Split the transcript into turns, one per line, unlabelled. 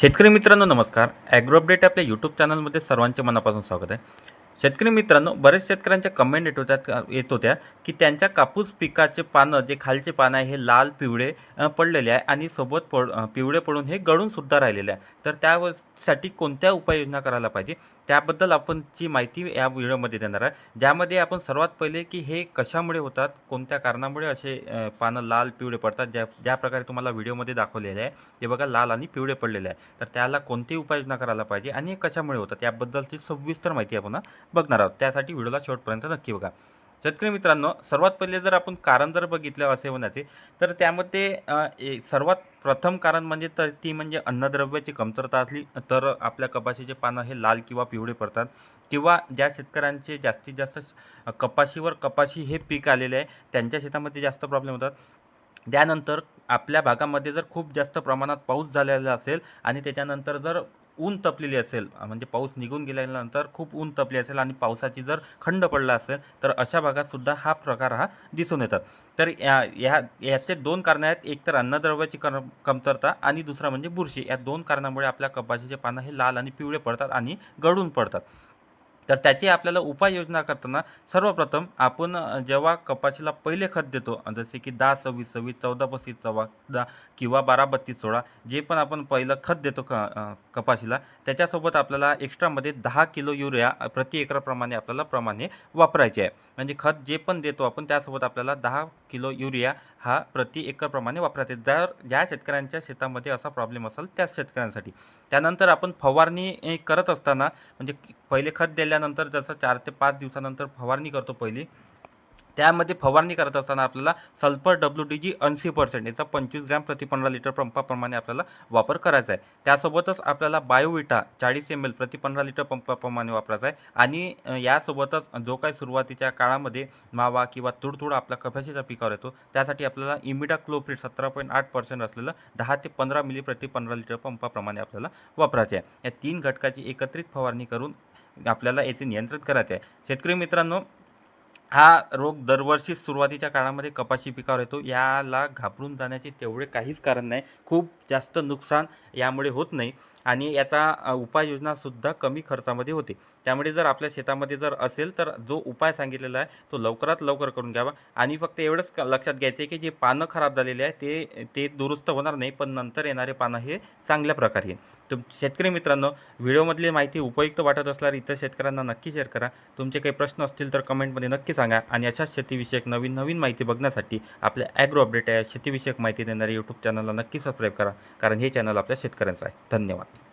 शेतकरी मित्रांनो नमस्कार. ॲग्रो अपडेट आपल्या यूट्यूब चॅनलमध्ये सर्वांचे मनापासून स्वागत आहे. शेतकरी मित्रांनो बरेच शेतकऱ्यांच्या कमेंट येत होत्या येत होत्या की त्यांच्या कापूस पिकाचे पानं जे खालचे पानं आहे हे लाल पिवळे पडलेले आहे आणि सोबत पड पिवळे पडून हे गळूनसुद्धा राहिलेले आहे. तर त्यासाठी कोणत्या उपाययोजना करायला पाहिजे? त्याबद्दल आपण जी माहिती या व्हिडिओमध्ये देणार आहे. ज्यामध्ये आपण सर्वात पहिले की हे कशामुळे होतात कोणत्या कारणामुळे असे पानं लाल पिवळे पडतात ज्या ज्या प्रकारे तुम्हाला व्हिडिओमध्ये दाखवलेले आहे हे बघा लाल आणि पिवळे पडलेले आहे. तर त्याला कोणती उपाययोजना करायला पाहिजे आणि हे कशामुळे होतात? याबद्दलची सविस्तर माहिती आपण बघणार आहोत. त्यासाठी व्हिडिओला शेवटपर्यंत नक्की बघा. शेतकरी मित्रांनो सर्वात पहिले जर आपण कारण जर बघितलं असे होण्याचे तर त्यामध्ये ए- सर्वात प्रथम कारण म्हणजे तर ती म्हणजे अन्नद्रव्याची कमतरता असली तर आपल्या कपाशीचे पानं हे लाल किंवा पिवळे पडतात. किंवा ज्या शेतकऱ्यांचे जास्तीत जास्त कपाशीवर कपाशी हे पीक आलेले आहे त्यांच्या शेतामध्ये जास्त प्रॉब्लेम होतात. त्यानंतर आपल्या भागामध्ये जर खूप जास्त प्रमाणात पाऊस झालेला असेल आणि त्याच्यानंतर जर ऊन तपलेली असेल म्हणजे पाऊस निघून गेल्यानंतर खूप ऊन तपली असेल आणि पावसाची जर खंड पडला असेल तर अशा भागातसुद्धा हा प्रकार हा दिसून येतात. तर या ह्या याचे दोन कारणं आहेत. एक तर अन्नद्रव्याची कर कमतरता आणि दुसरा म्हणजे बुरशी. या दोन कारणामुळे आपल्या कपाशीचे पानं हे लाल आणि पिवळे पडतात आणि गळून पडतात. तर त्याची आपल्याला उपाययोजना करताना सर्वप्रथम आपण जेव्हा कपाशीला पहिले खत देतो जसे की दहा सव्वीस सव्वीस चौदा पस्तीस चौदा किंवा बारा बत्तीस सोळा जे पण आपण पहिलं खत देतो क कपाशीला त्याच्यासोबत आपल्याला एक्स्ट्रामध्ये दहा किलो युरिया प्रति एकरप्रमाणे आपल्याला प्रमाणे वापरायचे आहे. म्हणजे खत जे पण देतो आपण त्यासोबत आपल्याला दहा किलो युरिया हा प्रति एकरप्रमाणे वापरायचे जर ज्या शेतकऱ्यांच्या शेतामध्ये असा प्रॉब्लेम असेल त्याच शेतकऱ्यांसाठी. त्यानंतर आपण फवारणी करत असताना म्हणजे पहिले खत दिल्यानंतर जसं चार ते पाच दिवसानंतर फवारणी करतो पहिली. त्यामध्ये फवारणी करत असताना आपल्याला सल्फर डब्ल्यू डी जी ऐंशी पर्सेंट याचा पंचवीस ग्रॅम प्रति पंधरा लिटर पंपाप्रमाणे आपल्याला वापर करायचा आहे. त्यासोबतच आपल्याला बायोविटा चाळीस एम एल प्रति पंधरा लिटर पंपाप्रमाणे वापरायचा आहे. आणि यासोबतच जो काही सुरुवातीच्या काळामध्ये मावा किंवा तुडतुड आपल्या कपाशीच्या पिकावर येतो त्यासाठी आपल्याला इमिडा क्लोप्रिट सतरा पॉईंट आठ पर्सेंट असलेलं दहा ते पंधरा मिली प्रति पंधरा लिटर पंपाप्रमाणे आपल्याला वापरायचे आहे. या तीन घटकाची एकत्रित फवारणी करून आपल्याला याचे नियंत्रित करायचे आहे. शेतकरी मित्रांनो हा रोग दरवर्षी सुरुवातीच्या काळामध्ये कपाशी पिकावर येतो. याला घाबरून जाण्याचे तेवढे काहीच कारण नाही. खूप जास्त नुकसान यामुळे होत नाही आणि याचा उपाययोजनासुद्धा कमी खर्चामध्ये होते. त्यामुळे जर आपल्या शेतामध्ये जर असेल तर जो उपाय सांगितलेला आहे तो लवकरात लवकर करून घ्यावा. आणि फक्त एवढंच लक्षात घ्यायचं आहे की जे पानं खराब झालेले आहे ते ते दुरुस्त होणार नाही पण नंतर येणारे पानं हे चांगल्या प्रकारे येईल. तुम शेतकरी मित्रांनो व्हिडिओमधली माहिती उपयुक्त वाटत असल्यास इतर शेतकऱ्यांना नक्की शेअर करा. तुमचे काही प्रश्न असतील तर कमेंटमध्ये नक्की सांगा आणि अशाच शेतीविषयक नवीन नवीन माहिती बघण्यासाठी आपल्या ॲग्रो अपडेट या शेतीविषयक माहिती देणाऱ्या यूट्यूब चॅनलला नक्की सबस्क्राईब करा. कारण हे चॅनल आपल्या शेतकऱ्यांचं आहे. धन्यवाद.